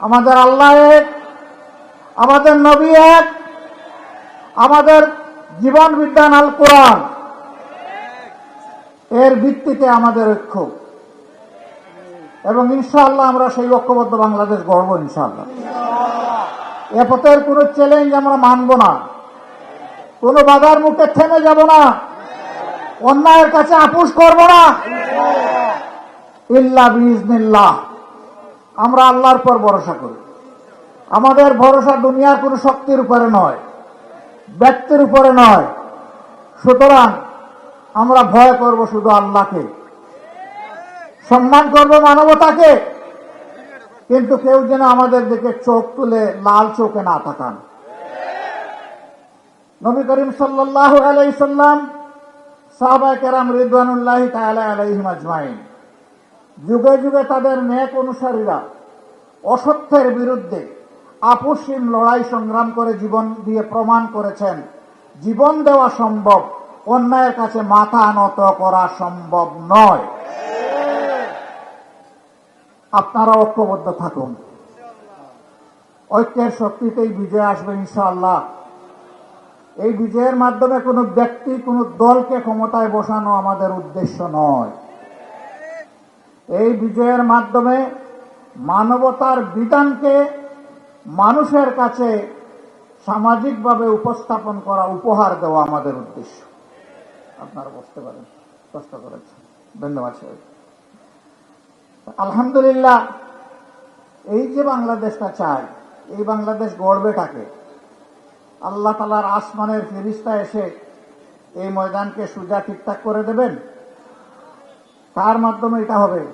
আমাদের আল্লাহ এক, আমাদের নবী এক, আমাদের জীবন বিজ্ঞান আল কোরআন। এর ভিত্তিতে আমাদের ঐক্য এবং ইনশাআল্লাহ আমরা সেই ঐক্যবদ্ধ বাংলাদেশ গড়ব ইনশাআল্লাহ। এ পথের কোনো চ্যালেঞ্জ আমরা মানব না। কোনো বাধার মুখে থেমে যাব না। অন্যায়ের কাছে আপুস করব না। ইল্লা বিজনিল্লাহ আমরা আল্লাহর পর ভরসা করি। আমাদের ভরসা দুনিয়ার কোনো শক্তির উপরে নয়, ব্যক্তির উপরে নয়। সুতরাং আমরা ভয় করব শুধু আল্লাহকে। সম্মান করব মানবতাকে। কিন্তু কেউ যেন আমাদের দিকে চোখ তুলে লাল চোখে না তাকান। নবী করিম সাল্লাহ আলাইসাল্লাম সাহবা কেরাম রিদওয়ানুল্লাহ তাআলা আলাইহিম আজমাইন। যুগে যুগে তাদের নেক অনুসারীরা অসত্যের বিরুদ্ধে আপসীম লড়াই সংগ্রাম করে জীবন দিয়ে প্রমাণ করেছেন। জীবন দেওয়া সম্ভব, অন্যায়ের কাছে মাথা নত করা সম্ভব নয়। আপনারা ঐক্যবদ্ধ থাকুন। ঐক্যের শক্তিতেই বিজয় আসবে ইনশাআল্লাহ। এই বিজয়ের মাধ্যমে কোনো ব্যক্তি, কোনো দলকে ক্ষমতায় বসানো আমাদের উদ্দেশ্য নয়। এই বিজয়ের মাধ্যমে মানবতার বিধানকে মানুষের কাছে সামাজিকভাবে উপস্থাপন করা, উপহার দেওয়া আমাদের উদ্দেশ্য। আপনারা বুঝতে পারেন, কষ্ট করেছেন। ধন্যবাদ সাহেব আলহামদুলিল্লাহ, এই যে বাংলাদেশটা চাই, এই বাংলাদেশ গড়বে কাকে? আল্লাহ তালার আসমানের ফিরিস্তা এসে এই ময়দানকে সুজা ঠিকঠাক করে দেবেন? কার মাধ্যমে এটা হবে?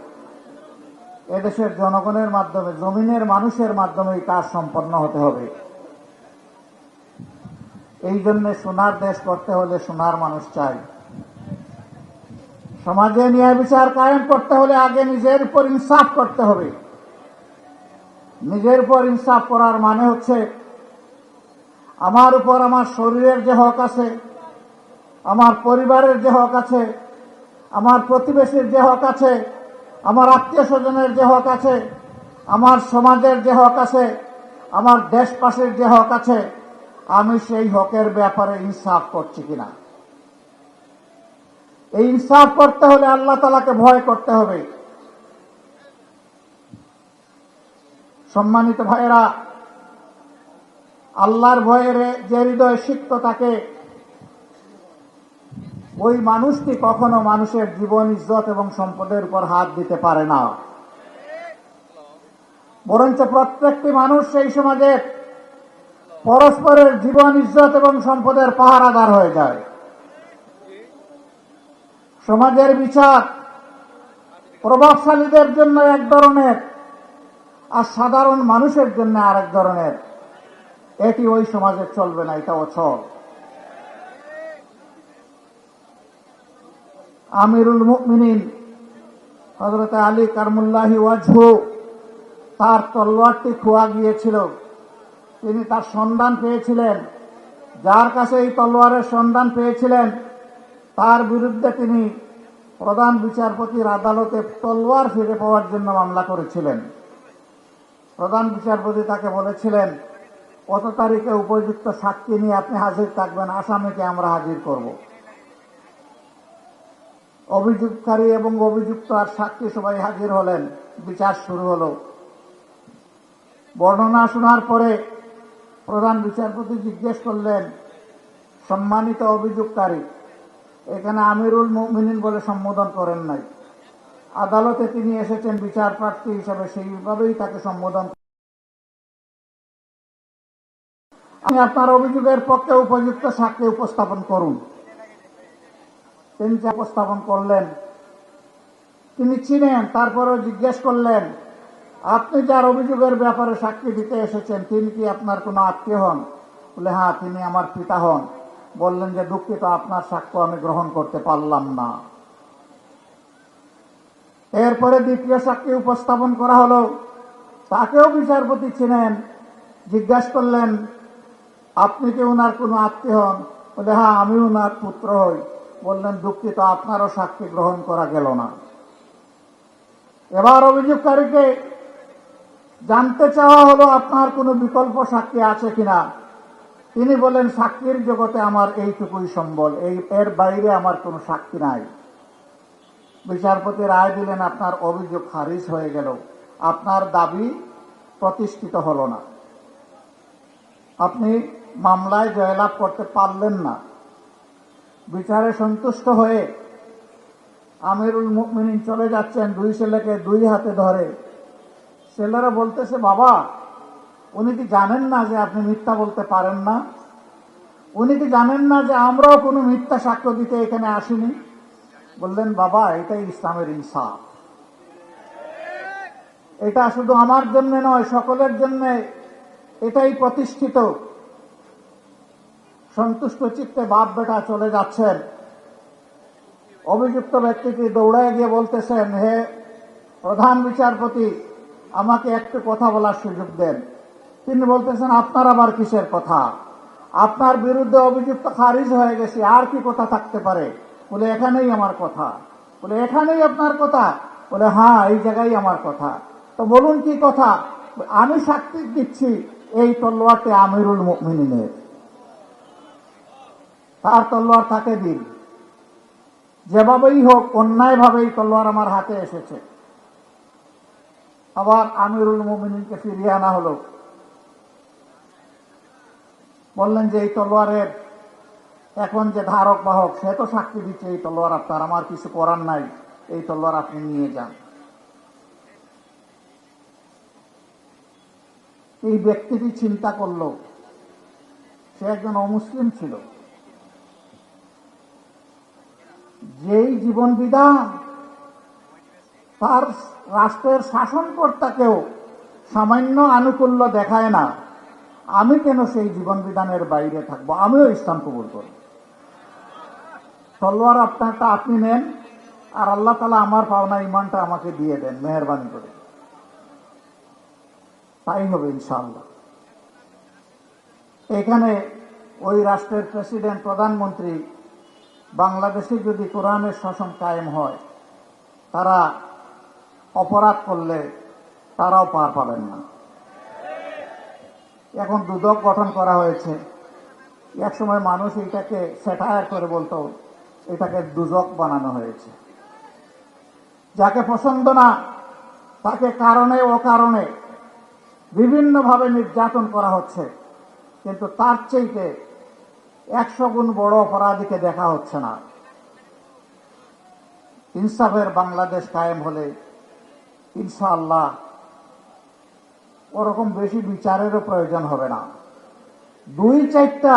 এদেশের জনগণের মাধ্যমে, জমিনের মানুষের মাধ্যমে কাজ সম্পন্ন হতে হবে। এই জন্য সোনার দেশ করতে হলে সোনার মানুষ চাই। সমাজে ন্যায় বিচার কায়েম করতে হলে আগে নিজের উপর ইনসাফ করতে হবে। নিজের উপর ইনসাফ করার মানে হচ্ছে, আমার উপর আমার শরীরের যে হক আছে, আমার পরিবারের যে হক আছে আমার প্রতিবেশীর যে হক আছে, আমার আত্মীয় স্বজনের যে হক আছে, আমার সমাজের যে হক আছে, আমার দেশপাশের যে হক আছে, আমি সেই হকের ব্যাপারে ইনসাফ করছি কিনা? এই ইনসাফ করতে হলে আল্লাহ তালাকে ভয় করতে হবে। সম্মানিত ভাইয়েরা, আল্লাহর ভয়ের যে হৃদয় সিক্ত তাকে ওই মানুষটি কখনো মানুষের জীবন, ইজ্জত এবং সম্পদের উপর হাত দিতে পারে না। বরঞ্চ প্রত্যেকটি মানুষ সেই সমাজের পরস্পরের জীবন, ইজ্জত এবং সম্পদের পাহারাদার হয়ে যায়। সমাজের বিচার প্রভাবশালীদের জন্য এক ধরনের আর সাধারণ মানুষের জন্য আরেক ধরনের। এটি ওই সমাজে চলবে না এটা অচল। আমিরুল মুমিনিন হজরত আলী কারমুল্লাহি ওয়াজহু তার তলোয়ারটি খোয়া গিয়েছিল। তিনি তার সন্ধান পেয়েছিলেন। যার কাছে এই তলোয়ারের সন্ধান পেয়েছিলেন, তার বিরুদ্ধে তিনি প্রধান বিচারপতির আদালতে তলোয়ার ফিরে পাওয়ার জন্য মামলা করেছিলেন। প্রধান বিচারপতি তাকে বলেছিলেন, কত তারিখে উপযুক্ত সাক্ষী নিয়ে আপনি হাজির থাকবেন? আসামিকে আমরা হাজির করব। অভিযোগকারী এবং অভিযুক্ত আর সাক্ষী সবাই হাজির হলেন। বিচার শুরু হলো। বর্ণনা শোনার পরে প্রধান বিচারপতি জিজ্ঞেস করলেন, সম্মানিত অভিযোগকারী এখানে আমিরুল মুমিনিন বলে সম্বোধন করেন নাই। আদালতে তিনি এসেছেন বিচার প্রার্থী হিসাবে, সেইভাবেই তাকে সম্বোধন আমি আপনার অভিযোগের পক্ষে উপযুক্ত সাক্ষী উপস্থাপন করুন। তিনি যা উপস্থাপন করলেন, তিনি চিনেন তারপরেও জিজ্ঞেস করলেন, আপনি যার অভিযোগের ব্যাপারে সাক্ষী দিতে এসেছেন, তিনি কি আপনার কোনো আত্মীয় হন? বলে হ্যাঁ তিনি আমার পিতা হন। বললেন যে, দুঃখিত, আপনার সাক্ষ্য আমি গ্রহণ করতে পারলাম না। এরপরে দ্বিতীয় সাক্ষী উপস্থাপন করা হলো। তাকেও বিচারপতি ছিলেন। জিজ্ঞাসা করলেন, আপনি কি ওনার কোনো আত্মীয় হন? বলে হ্যাঁ আমি ওনার পুত্র হই। বললেন, দুঃখিত, আপনারও সাক্ষী গ্রহণ করা গেল না। এবার অভিযোগকারীকে জানতে চাওয়া হলো, আপনার কোনো বিকল্প সাক্ষী আছে কিনা? তিনি বলেন সাক্ষীর জগতে আমার এইটুকুই সম্বল, এই, এর বাইরে আমার কোনো সাক্ষী নাই। বিচারপতি রায় দিলেন, আপনার অভিযোগ খারিজ হয়ে গেল, আপনার দাবি প্রতিষ্ঠিত হলো না। আপনি মামলায় জয়লাভ করতে পারলেন না। বিচারে সন্তুষ্ট হয়ে আমিরুল মুমিনিন চলে যাচ্ছেন দুই ছেলেকে দুই হাতে ধরে। ছেলেরা বলতেছে, বাবা, উনি কি জানেন না যে আপনি মিথ্যা বলতে পারেন না? উনি কি জানেন না যে আমরাও কোনো মিথ্যা সাক্ষ্য দিতে এখানে আসিনি? বললেন, বাবা, এটাই ইসলামের ইনসাফ। এটা শুধু আমার জন্য নয়, সকলের জন্য এটাই প্রতিষ্ঠিত। সন্তুষ্ট চিত্তে বাপ বেটা চলে যাচ্ছেন। অভিযুক্ত ব্যক্তিটি দৌড়ায় গিয়ে বলতেছেন, হে প্রধান বিচারপতি, আমাকে একটু কথা বলার সুযোগ দেন। তিনি বলতেছেন, আপনার আবার কিসের কথা? আপনার বিরুদ্ধে অভিযুক্ত খারিজ হয়ে গেছে, আর কি কথা থাকতে পারে? বলে, এখানেই আমার কথা। বলে, এখানেই আপনার কথা? বলে হ্যাঁ এই জায়গায় আমার কথা। তো বলুন কি কথা? আমি সাক্ষী দিচ্ছি এই তলোয়ারটি আমিরুল মুমিনিনের। তার তলোয়ার তাকে দিন। যেভাবেই হোক অন্যায় অন্যায়ভাবেই তলোয়ার আমার হাতে এসেছে। আবার আমিরুল মুমিনিনকে ফিরিয়ে আনা হলো। বললেন যে, এই তলোয়ারের এখন যে ধারক বাহক, সে তো সাক্ষী দিচ্ছে, এই তলোয়ার আপনার। আমার কিছু করার নাই। এই তলোয়ার আপনি নিয়ে যান। এই ব্যক্তিটি চিন্তা করল। সে একজন অমুসলিম ছিল। যেই জীবন বিধান তার রাষ্ট্রের শাসনকর্তাকেও সামান্য আনুকূল্য দেখায় না, আমি কেন সেই জীবন বিধানের বাইরে থাকব? আমিও ইসলাম কবুল করব। তলোয়ার আপনারটা আপনি নেন, আর আল্লাহ তালা আমার পাওনা ইমানটা আমাকে দিয়ে দেন, মেহরবানি করে। তাই হবে ইনশাআল্লাহ। এখানে ওই রাষ্ট্রের প্রেসিডেন্ট, প্রধানমন্ত্রী বাংলাদেশে যদি কোরআনের শাসন কায়েম হয়, তারা অপরাধ করলে তারাও পার পাবেন না। এখন দুদক গঠন করা হয়েছে। এক সময় মানুষ এটাকে সেটায়ার করে বলতো, এটাকে দুজক বানানো হয়েছে। যাকে পছন্দ না, তাকে কারণে ও কারণে বিভিন্নভাবে নির্যাতন করা হচ্ছে। কিন্তু তার চাইতে একশো গুণ বড় অপরাধীকে দেখা হচ্ছে না। ইনসাফের বাংলাদেশ কায়েম হলে ইনশাআল্লাহ ওরকম বেশি বিচারেরও প্রয়োজন হবে না। দুই চারটা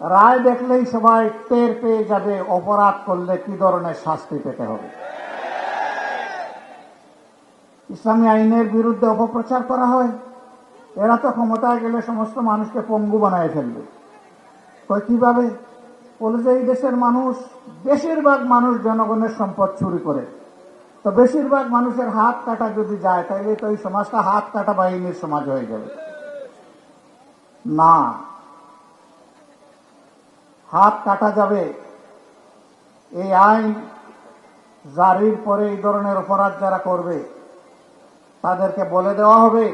রায় দেখলেই সবাই টের পেয়ে যাবে অপরাধ করলে কি ধরনের শাস্তি পেতে হবে। ইসলামী আইনের বিরুদ্ধে অপপ্রচার করা হয়, এরা তো ক্ষমতায় গেলে সমস্ত মানুষকে পঙ্গু বানায় ফেলবে। কীভাবে? বলে যে, এই দেশের মানুষ, বেশিরভাগ মানুষ জনগণের সম্পদ চুরি করে। তো বেশিরভাগ মানুষের হাত কাটা যদি যায় তাহলে তো এই সমাজটা হাত কাটা বাহিনীর সমাজ হয়ে যাবে। না। হাত কাটা যাবে। এই আইন জারির পরে এই ধরনের অপরাধ যারা করবে, তাদেরকে বলে দেওয়া হবে,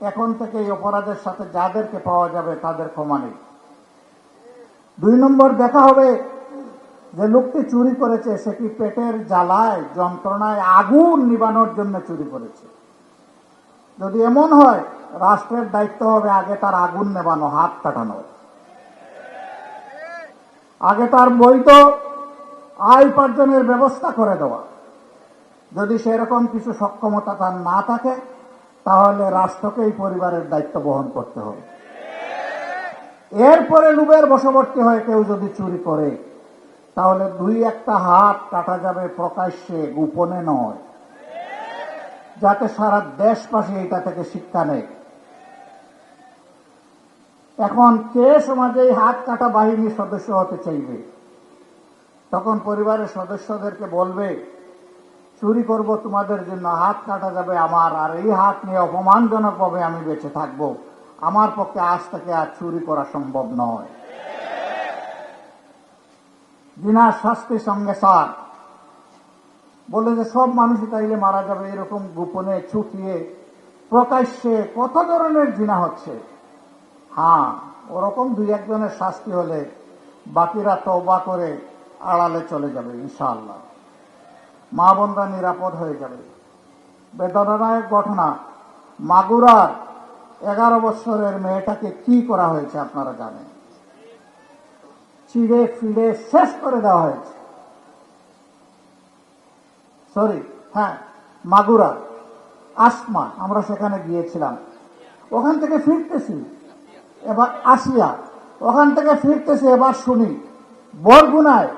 এখন থেকে এই অপরাধের সাথে যাদেরকে পাওয়া যাবে, তাদের ক্ষমা নেই। দুই নম্বর দেখা হবে যে লোকটি চুরি করেছে, সে কি পেটের জ্বালায়, যন্ত্রণায় আগুন নিবানোর জন্য চুরি করেছে? যদি এমন হয়, রাষ্ট্রের দায়িত্ব হবে আগে তার আগুন নেবানো, হাত কাটানো। আগে তার বৈধ আয় উপার্জনের ব্যবস্থা করে দেওয়া। যদি সেরকম কিছু সক্ষমতা তার না থাকে, তাহলে রাষ্ট্রকেই পরিবারের দায়িত্ব বহন করতে হবে। এরপরে লুবের বশবর্তী হয়ে কেউ যদি চুরি করে, তাহলে দুই একটা হাত কাটা যাবে প্রকাশ্যে, গোপনে নয়। যাতে সারা দেশবাসী এটা থেকে শিক্ষা নেয়। এখন কে সমাজে হাত কাটা বাহিনীর সদস্য হতে চাইবে? তখন পরিবারের সদস্যদেরকে বলবে, চুরি করব তোমাদের জন্য, হাত কাটা যাবে আমার, আর এই হাত নিয়ে অপমানজনকভাবে আমি বেঁচে থাকব। আমার পক্ষে আজ থেকে আর চুরি করা সম্ভব নয়। বিনা শাস্তির সঙ্গে সার বলে যে সব মানুষই তাইলে মারা যাবে, এরকম গোপনে ছুটিয়ে প্রকাশ্যে কত ধরনের জিনা হচ্ছে? হ্যাঁ ওরকম দুই একজনের শাস্তি হলে বাকিরা তবা করে আড়ালে চলে যাবে, ইনশাআল্লাহ। মা বোনরা নিরাপদ হয়ে যাবে। বেদনাদায়ক ঘটনা, মাগুরার এগারো বছরের মেয়েটাকে কি করা হয়েছে আপনারা জানেন? চিড়ে ফিড়ে শেষ করে দেওয়া হয়েছে। সরি হ্যাঁ মাগুরা, আসমা, আমরা সেখানে গিয়েছিলাম। ওখান থেকে ফিরতেছি, এবার আসিয়া, ওখান থেকে ফিরতেছি, এবার শুনি, বরগুনায়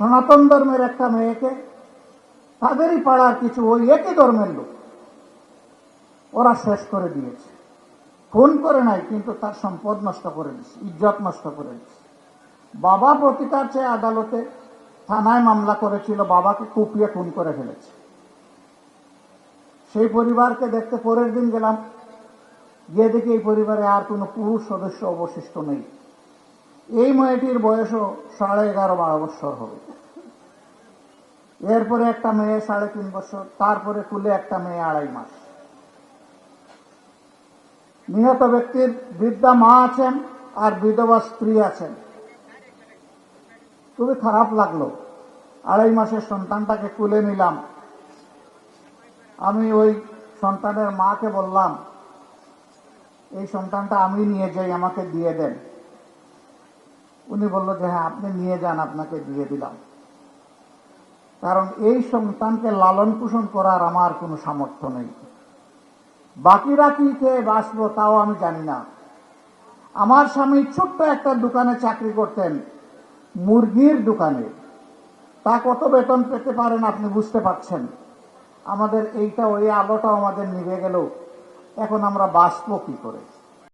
সনাতন ধর্মের একটা মেয়েকে, তাদেরই পাড়ার কিছু ওই একই ধর্মের লোক। ওরা শেষ করে দিয়েছে। খুন করে নাই, কিন্তু তার সম্পদ নষ্ট করে দিচ্ছে ইজ্জত নষ্ট করে দিচ্ছে বাবা প্রতিকার চেয়ে আদালতে থানায় মামলা করেছিল, বাবাকে কুপিয়ে খুন করে ফেলেছে। সেই পরিবারকে দেখতে পরের দিন গেলাম। গিয়ে দেখি এই পরিবারে আর কোনো পুরুষ সদস্য অবশিষ্ট নেই। এই মেয়েটির বয়সও সাড়ে এগারো বারো বছর হবে। এরপরে একটা মেয়ে সাড়ে তিন বছর, তারপরে কুলে একটা মেয়ে আড়াই মাস। নিহত ব্যক্তির বৃদ্ধা মা আছেন আর বিধবা স্ত্রী আছেন। খুবই খারাপ লাগল। আড়াই মাসের সন্তানটাকে কুলে নিলাম। আমি ওই সন্তানের মাকে বললাম, এই সন্তানটা আমি নিয়ে যাই, আমাকে দিয়ে দেন। উনি বলল যে হ্যাঁ আপনি নিয়ে যান, আপনাকে দিয়ে দিলাম। কারণ এই সন্তানকে লালন পোষণ করার আমার কোনো সামর্থ্য নেই। বাকিরা কি খেয়ে বাঁচবো তাও আমি জানি না। আমার স্বামী ছোট্ট একটা দোকানে চাকরি করতেন, মুরগির দোকানে। তা কত বেতন পেতে পারেন আপনি বুঝতে পারছেন? আমাদের এইটা, ওই আলোটাও আমাদের নিভে গেল। এখন আমরা বাঁচবো কি করে?